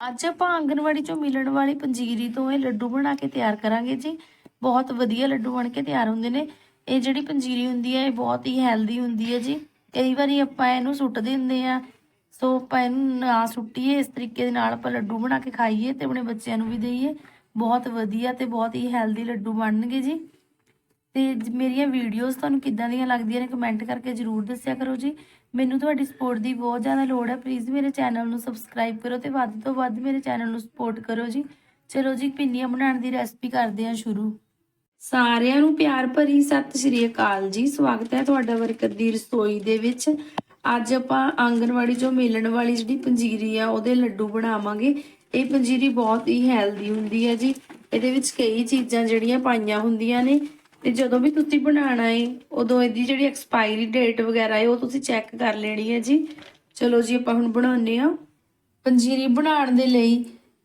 ਅੱਜ ਆਪਾਂ ਆਂਗਨਵਾੜੀ ਚੋਂ ਮਿਲਣ ਵਾਲੀ ਪੰਜੀਰੀ ਤੋਂ ਇਹ ਲੱਡੂ ਬਣਾ ਕੇ ਤਿਆਰ ਕਰਾਂਗੇ ਜੀ। ਬਹੁਤ ਵਧੀਆ ਲੱਡੂ ਬਣ ਕੇ ਤਿਆਰ ਹੁੰਦੇ ਨੇ। ਇਹ ਜਿਹੜੀ ਪੰਜੀਰੀ ਹੁੰਦੀ ਹੈ, ਇਹ ਬਹੁਤ ਹੀ ਹੈਲਦੀ ਹੁੰਦੀ ਹੈ ਜੀ। ਕਈ ਵਾਰੀ ਆਪਾਂ ਇਹਨੂੰ ਸੁੱਟ ਦਿੰਦੇ ਆ ਸੋ ਆਪਾਂ ਇਹਨੂੰ ਨਾ ਸੁੱਟੀਏ, ਇਸ ਤਰੀਕੇ ਦੇ ਨਾਲ ਆਪਾਂ ਲੱਡੂ ਬਣਾ ਕੇ ਖਾਈਏ ਤੇ ਆਪਣੇ ਬੱਚਿਆਂ ਨੂੰ ਵੀ ਦੇਈਏ। ਬਹੁਤ ਵਧੀਆ ਤੇ ਬਹੁਤ ਹੀ ਹੈਲਦੀ ਲੱਡੂ ਬਣਨਗੇ ਜੀ। ਤੇ ਮੇਰੀਆਂ ਵੀਡੀਓਜ਼ ਤੁਹਾਨੂੰ ਕਿੱਦਾਂ ਦੀਆਂ ਲੱਗਦੀਆਂ ਨੇ ਕਮੈਂਟ ਕਰਕੇ ਜਰੂਰ ਦੱਸਿਆ ਕਰੋ ਜੀ। ਮੈਨੂੰ ਤੁਹਾਡੀ ਸਪੋਰਟ ਦੀ ਬਹੁਤ ਜ਼ਿਆਦਾ ਲੋੜ ਹੈ। ਪਲੀਜ਼ ਮੇਰੇ ਚੈਨਲ ਨੂੰ ਸਬਸਕ੍ਰਾਈਬ ਕਰੋ ਤੇ ਵੱਧ ਤੋਂ ਵੱਧ ਮੇਰੇ ਚੈਨਲ ਨੂੰ ਸਪੋਰਟ ਕਰੋ ਜੀ। ਚਲੋ ਜੀ ਪਿੰਨੀਆਂ ਬਣਾਉਣ ਦੀ ਰੈਸਪੀ ਕਰਦੇ ਹਾਂ ਸ਼ੁਰੂ। ਸਾਰਿਆਂ ਨੂੰ ਪਿਆਰ ਭਰੀ ਸਤਿ ਸ਼੍ਰੀ ਅਕਾਲ ਜੀ। ਸਵਾਗਤ ਹੈ ਤੁਹਾਡਾ ਵਰਕਰ ਦੀ ਰਸੋਈ ਦੇ ਵਿੱਚ। ਅੱਜ ਆਪਾਂ ਆਂਗਨਵਾੜੀ ਜੋ ਮਿਲਣ ਵਾਲੀ ਜਿਹੜੀ ਪੰਜੀਰੀ ਆ, ਉਹਦੇ ਲੱਡੂ ਬਣਾਵਾਂਗੇ। ਇਹ ਪੰਜੀਰੀ ਬਹੁਤ ਹੀ ਹੈਲਦੀ ਹੁੰਦੀ ਹੈ ਜੀ। ਇਹਦੇ ਵਿੱਚ ਕਈ ਚੀਜ਼ਾਂ ਜਿਹੜੀਆਂ ਪਾਈਆਂ ਹੁੰਦੀਆਂ ਨੇ। ਤੇ ਜਦੋਂ ਵੀ ਤੁਸੀਂ ਬਣਾਉਣਾ ਏ, ਉਦੋਂ ਇਹਦੀ ਜਿਹੜੀ ਐਕਸਪਾਇਰੀ ਡੇਟ ਵਗੈਰਾ ਹੈ ਉਹ ਤੁਸੀਂ ਚੈੱਕ ਕਰ ਲੈਣੀ ਹੈ ਜੀ। ਚਲੋ ਜੀ, ਆਪਾਂ ਹੁਣ ਬਣਾਉਂਦੇ ਆ ਪੰਜੀਰੀ ਬਣਾਉਣ ਦੇ ਲਈ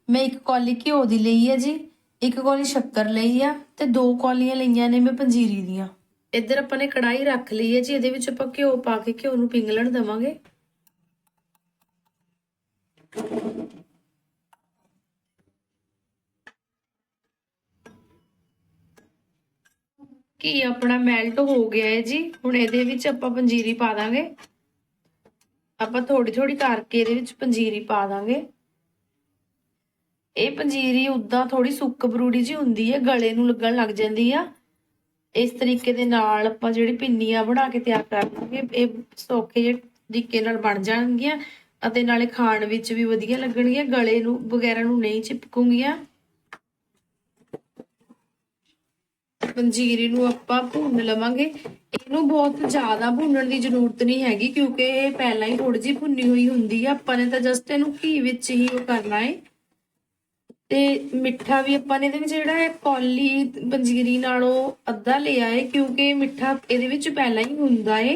ਮੈਂ ਇੱਕ ਕੌਲੀ ਘਿਓ ਦੀ ਲਈ ਹੈ ਜੀ, ਇੱਕ ਕੌਲੀ ਸ਼ੱਕਰ ਲਈ ਆ, ਤੇ ਦੋ ਕੌਲੀਆਂ ਲਈਆਂ ਨੇ ਮੈਂ ਪੰਜੀਰੀ ਦੀਆਂ। ਇੱਧਰ ਆਪਾਂ ਨੇ ਕੜਾਈ ਰੱਖ ਲਈ ਹੈ ਜੀ, ਇਹਦੇ ਵਿੱਚ ਆਪਾਂ ਘਿਓ ਪਾ ਕੇ ਘਿਓ ਨੂੰ ਪਿੰਗਲਣ ਦੇਵਾਂਗੇ। ਘੀ ਆਪਣਾ ਮੈਲਟ ਹੋ ਗਿਆ ਹੈ ਜੀ। ਹੁਣ ਇਹਦੇ ਵਿੱਚ ਆਪਾਂ ਪੰਜੀਰੀ ਪਾ ਦਾਂਗੇ। ਆਪਾਂ ਥੋੜੀ ਥੋੜੀ ਕਰਕੇ ਇਹਦੇ ਵਿੱਚ ਪੰਜੀਰੀ ਪਾ ਦਾਂਗੇ। ਇਹ ਪੰਜੀਰੀ ਉਦਾਂ ਥੋੜੀ ਸੁੱਕ ਬਰੂੜੀ ਜੀ ਹੁੰਦੀ ਹੈ, ਗਲੇ ਨੂੰ ਲੱਗਣ ਲੱਗ ਜਾਂਦੀ ਆ। ਇਸ ਤਰੀਕੇ ਦੇ ਨਾਲ ਆਪਾਂ ਜਿਹੜੀ ਪਿੰਨੀਆਂ ਬਣਾ ਕੇ ਤਿਆਰ ਕਰ ਕਰਾਂਗੇ ਇਹ ਸੌਖੇ ਜਿਹੇ ਤਰੀਕੇ ਨਾਲ ਬਣ ਜਾਣਗੀਆਂ। ਅਤੇ ਨਾਲੇ ਖਾਣ ਵਿੱਚ ਵੀ ਵਧੀਆ ਲੱਗਣਗੀਆਂ, ਗਲੇ ਨੂੰ ਵਗੈਰਾ ਨੂੰ ਨਹੀਂ ਚਿਪਕੂਗੀਆਂ। ਪੰਜੀਰੀ ਨੂੰ ਆਪਾਂ ਭੁੰਨ ਲਵਾਂਗੇ। ਇਹਨੂੰ ਬਹੁਤ ਜ਼ਿਆਦਾ ਭੁੰਨਣ ਦੀ ਜ਼ਰੂਰਤ ਨਹੀਂ ਹੈਗੀ, ਕਿਉਂਕਿ ਇਹ ਪਹਿਲਾਂ ਹੀ ਥੋੜੀ ਜਿਹੀ ਭੁੰਨੀ ਹੋਈ ਹੁੰਦੀ ਆ। ਆਪਾਂ ਨੇ ਤਾਂ ਜਸਟ ਇਹਨੂੰ ਘੀ ਵਿੱਚ ਹੀ ਉਹ ਕਰਨਾ ਹੈ ਤੇ ਮਿੱਠਾ ਵੀ ਆਪਾਂ ਨੇ ਇਹਦੇ ਵਿੱਚ ਜਿਹੜਾ ਹੈ ਕੌਲੀ ਪੰਜੀਰੀ ਨਾਲੋਂ ਅੱਧਾ ਲਿਆ ਹੈ ਕਿਉਂਕਿ ਮਿੱਠਾ ਇਹਦੇ ਵਿੱਚ ਪਹਿਲਾਂ ਹੀ ਹੁੰਦਾ ਹੈ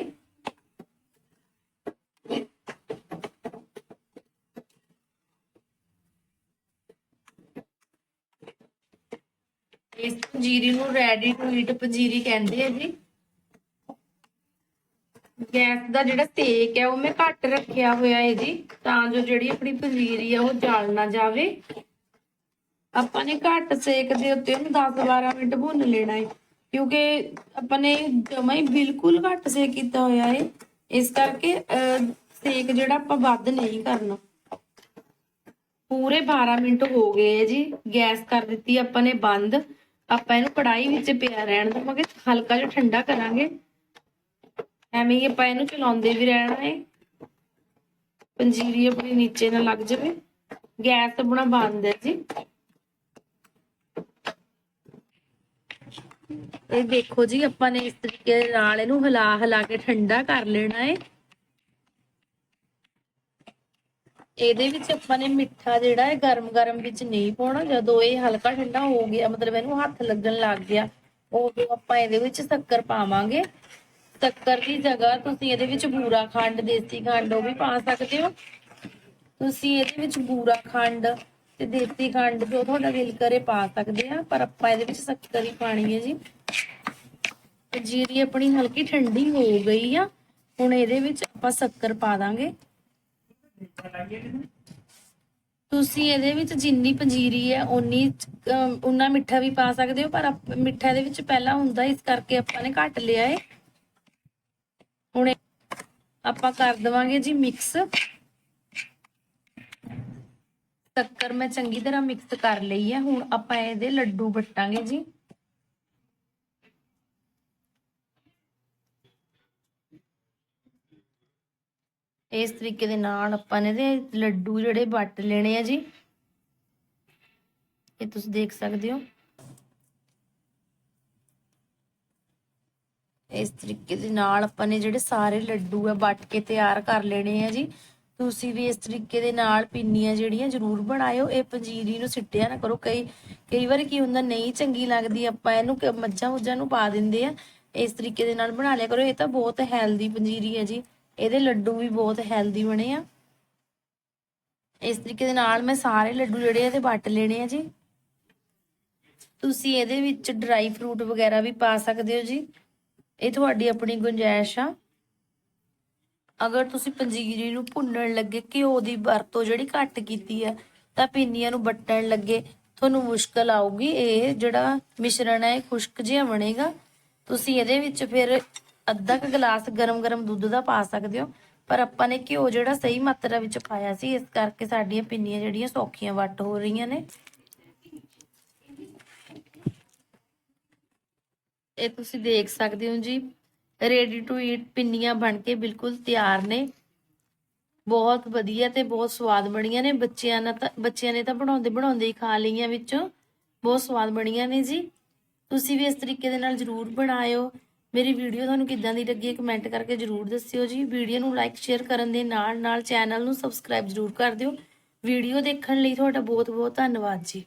ਇਸ ਪੰਜੀਰੀ ਨੂੰ ਰੈਡੀ ਟੂ ਈਟ ਪੰਜੀਰੀ ਕਹਿੰਦੇ ਆ ਜੀ। ਗੈਸ ਦਾ ਜਿਹੜਾ ਸੇਕ ਹੈ ਉਹ ਮੈਂ ਘੱਟ ਰੱਖਿਆ ਹੋਇਆ ਹੈ ਜੀ, ਤਾਂ ਜੋ ਜਿਹੜੀ ਆਪਣੀ ਪੰਜੀਰੀ ਆ, ਉਹ ਜਲ ਨਾ ਜਾਵੇ। ਆਪਾਂ ਨੇ ਘੱਟ ਸੇਕ ਦੇ ਉੱਤੇ ਉਹਨੂੰ 10-12 ਮਿੰਟ ਭੁੰਨ ਲੈਣਾ ਹੈ, ਕਿਉਂਕਿ ਆਪਾਂ ਨੇ ਜਮਾ ਹੀ ਬਿਲਕੁਲ ਘੱਟ ਸੇਕ ਕੀਤਾ ਹੋਇਆ ਹੈ। ਇਸ ਕਰਕੇ ਸੇਕ ਜਿਹੜਾ ਆਪਾਂ ਵੱਧ ਨਹੀਂ ਕਰਨਾ। ਪੂਰੇ 12 ਮਿੰਟ ਹੋ ਗਏ ਹੈ ਜੀ, ਗੈਸ ਕਰ ਦਿੱਤੀ ਆਪਾਂ ਨੇ ਬੰਦ। ਆਪਾਂ ਇਹਨੂੰ ਕੜਾਈ ਵਿੱਚ ਪਿਆ ਰਹਿਣ ਦੇਵਾਂਗੇ। ਹਲਕਾ ਜਿਹਾ ਠੰਡਾ ਕਰਾਂਗੇ। ਐਵੇਂ ਹੀ ਆਪਾਂ ਇਹਨੂੰ ਚਲਾਉਂਦੇ ਵੀ ਰਹਿਣਾ ਹੈ ਪੰਜੀਰੀ ਆਪਣੀ ਨੀਚੇ ਨਾ ਲੱਗ ਜਾਵੇ। ਗੈਸ ਆਪਣਾ ਬੰਦ ਹੈ ਜੀ। ਇਹ ਦੇਖੋ ਜੀ, ਆਪਾਂ ਨੇ ਇਸ ਤਰੀਕੇ ਦੇ ਨਾਲ ਇਹਨੂੰ ਹਿਲਾ ਹਿਲਾ ਕੇ ਠੰਡਾ ਕਰ ਲੈਣਾ ਹੈ ਇਹਦੇ ਵਿੱਚ ਆਪਾਂ ਨੇ ਮਿੱਠਾ ਜਿਹੜਾ ਹੈ ਗਰਮ ਗਰਮ ਵਿੱਚ ਨਹੀਂ ਪਾਉਣਾ। ਜਦੋਂ ਇਹ ਹਲਕਾ ਠੰਡਾ ਹੋ ਗਿਆ, ਮਤਲਬ ਇਹਨੂੰ ਹੱਥ ਲੱਗਣ ਲੱਗ ਗਿਆ, ਉਦੋਂ ਆਪਾਂ ਇਹਦੇ ਵਿੱਚ ਸ਼ੱਕਰ ਪਾਵਾਂਗੇ। ਸ਼ੱਕਰ ਦੀ ਜਗ੍ਹਾ ਤੁਸੀਂ ਇਹਦੇ ਵਿੱਚ ਬੂਰਾ ਖੰਡ, ਦੇਸੀ ਖੰਡ ਉਹ ਵੀ ਪਾ ਸਕਦੇ ਹੋ। ਤੁਸੀਂ ਇਹਦੇ ਵਿੱਚ ਬੂਰਾ ਖੰਡ ਤੇ ਦੇਸੀ ਖੰਡ ਜੋ ਤੁਹਾਡਾ ਦਿਲ ਕਰੇ ਪਾ ਸਕਦੇ ਆ, ਪਰ ਆਪਾਂ ਇਹਦੇ ਵਿੱਚ ਸ਼ੱਕਰ ਹੀ ਪਾਣੀ ਹੈ ਜੀ। ਜੀਰੀ ਆਪਣੀ ਹਲਕੀ ਠੰਡੀ ਹੋ ਗਈ ਆ, ਹੁਣ ਇਹਦੇ ਵਿੱਚ ਆਪਾਂ ਸ਼ੱਕਰ ਪਾ ਦਾਂਗੇ। ਤੁਸੀਂ ਇਹਦੇ ਵਿੱਚ ਜਿੰਨੀ ਪੰਜੀਰੀ ਹੈ, ਓਨੀ ਉਨਾ ਮਿੱਠਾ ਵੀ ਪਾ ਸਕਦੇ ਹੋ, ਪਰ ਆਪ- ਮਿੱਠਾ ਇਹਦੇ ਵਿੱਚ ਪਹਿਲਾਂ ਹੁੰਦਾ ਇਸ ਕਰਕੇ ਆਪਾਂ ਨੇ ਘੱਟ ਲਿਆ ਹੈ। ਹੁਣ ਇਹ ਆਪਾਂ ਕਰ ਦਵਾਂਗੇ ਜੀ ਮਿਕਸ ਸ਼ੱਕਰ ਮੈਂ ਚੰਗੀ ਤਰ੍ਹਾਂ ਮਿਕਸ ਕਰ ਲਈ ਹੈ, ਹੁਣ ਆਪਾਂ ਇਹਦੇ ਲੱਡੂ ਵੱਟਾਂਗੇ ਜੀ। ਇਸ ਤਰੀਕੇ ਦੇ ਨਾਲ ਆਪਾਂ ਨੇ ਇਹਦੇ ਲੱਡੂ ਜਿਹੜੇ ਵੱਟ ਲੈਣੇ ਆ ਜੀ। ਇਹ ਤੁਸੀਂ ਦੇਖ ਸਕਦੇ ਹੋ। ਇਸ ਤਰੀਕੇ ਦੇ ਨਾਲ ਆਪਾਂ ਨੇ ਜਿਹੜੇ ਸਾਰੇ ਲੱਡੂ ਆ ਵੱਟ ਕੇ ਤਿਆਰ ਕਰ ਲੈਣੇ ਆ ਜੀ। ਤੁਸੀਂ ਵੀ ਇਸ ਤਰੀਕੇ ਦੇ ਨਾਲ ਪਿੰਨੀਆਂ ਜਿਹੜੀਆਂ ਜ਼ਰੂਰ ਬਣਾਇਓ। ਇਹ ਪੰਜੀਰੀ ਨੂੰ ਸਿੱਟਿਆ ਨਾ ਕਰੋ। ਕਈ ਕਈ ਵਾਰ ਕੀ ਹੁੰਦਾ, ਨਹੀਂ ਚੰਗੀ ਲੱਗਦੀ, ਆਪਾਂ ਇਹਨੂੰ ਮੱਝਾਂ ਮੁੱਝਾਂ ਨੂੰ ਪਾ ਦਿੰਦੇ ਆ। ਇਸ ਤਰੀਕੇ ਦੇ ਨਾਲ ਬਣਾ ਲਿਆ ਕਰੋ। ਇਹ ਤਾਂ ਬਹੁਤ ਹੈਲਦੀ ਪੰਜੀਰੀ ਹੈ ਜੀ। ਇਹਦੇ ਲੱਡੂ ਵੀ ਬਹੁਤ ਹੈਲਦੀ ਬਣੇ ਆ। ਇਸ ਤਰੀਕੇ ਦੇ ਨਾਲ ਮੈਂ ਸਾਰੇ ਲੱਡੂ ਜਿਹੜੇ ਆ ਇਹਦੇ ਵੱਟ ਲੈਣੇ ਆ ਜੀ। ਤੁਸੀਂ ਇਹਦੇ ਵਿੱਚ ਡਰਾਈ ਫਰੂਟ ਵਗੈਰਾ ਵੀ ਪਾ ਸਕਦੇ ਹੋ ਜੀ। ਇਹ ਤੁਹਾਡੀ ਆਪਣੀ ਗੁੰਜਾਇਸ਼ ਆ। ਅਗਰ ਤੁਸੀਂ ਪੰਜੀਰੀ ਨੂੰ ਭੁੰਨਣ ਲੱਗੇ, ਘਿਓ ਦੀ ਵਰਤੋਂ ਜਿਹੜੀ ਘੱਟ ਕੀਤੀ ਆ, ਤਾਂ ਪਿੰਨੀਆਂ ਨੂੰ ਵੱਟਣ ਲੱਗੇ, ਤੁਹਾਨੂੰ ਮੁਸ਼ਕਲ ਆਊਗੀ। ਇਹ ਜਿਹੜਾ ਮਿਸ਼ਰਣ ਹੈ ਇਹ ਖੁਸ਼ਕ ਜਿਹਾ ਬਣੇਗਾ। ਤੁਸੀਂ ਇਹਦੇ ਵਿੱਚ ਫਿਰ ਅੱਧਾ ਕੁ ਗਲਾਸ ਗਰਮ-ਗਰਮ ਦੁੱਧ ਦਾ ਪਾ ਸਕਦੇ ਹੋ। ਪਰ ਆਪਾਂ ਨੇ ਘਿਓ ਜਿਹੜਾ ਸਹੀ ਮਾਤਰਾ ਵਿੱਚ ਪਾਇਆ ਸੀ, ਇਸ ਕਰਕੇ ਸਾਡੀਆਂ ਪਿੰਨੀਆਂ ਜਿਹੜੀਆਂ ਸੌਖੀਆਂ ਵੱਟ ਹੋ ਰਹੀਆਂ ਨੇ। ਇਹ ਤੁਸੀਂ ਦੇਖ ਸਕਦੇ ਹੋ ਜੀ। ਰੈਡੀ ਟੂ ਈਟ ਪਿੰਨੀਆਂ ਬਣ ਕੇ ਬਿਲਕੁਲ ਤਿਆਰ ਨੇ। ਬਹੁਤ ਵਧੀਆ ਤੇ ਬਹੁਤ ਸਵਾਦ ਬਣੀਆਂ ਨੇ। ਬੱਚਿਆਂ ਨਾਲ ਤਾਂ, ਬੱਚਿਆਂ ਨੇ ਤਾਂ ਬਣਾਉਂਦੇ ਬਣਾਉਂਦੇ ਹੀ ਖਾ ਲਈਆਂ ਵਿੱਚੋਂ। ਬਹੁਤ ਸਵਾਦ ਬਣੀਆਂ ਨੇ ਜੀ। ਤੁਸੀਂ ਵੀ ਇਸ ਤਰੀਕੇ ਦੇ ਨਾਲ ਜਰੂਰ ਬਣਾਇਓ। ਮੇਰੀ ਵੀਡੀਓ ਤੁਹਾਨੂੰ ਕਿੱਦਾਂ ਦੀ ਲੱਗੀ ਹੈ ਕਮੈਂਟ ਕਰਕੇ ਜਰੂਰ ਦੱਸਿਓ ਜੀ। ਵੀਡੀਓ ਨੂੰ ਲਾਈਕ ਸ਼ੇਅਰ ਕਰਨ ਦੇ ਨਾਲ ਨਾਲ ਚੈਨਲ ਨੂੰ ਸਬਸਕ੍ਰਾਈਬ ਜਰੂਰ ਕਰ ਦਿਓ। ਵੀਡੀਓ ਦੇਖਣ ਲਈ ਤੁਹਾਡਾ ਬਹੁਤ ਬਹੁਤ ਧੰਨਵਾਦ ਜੀ।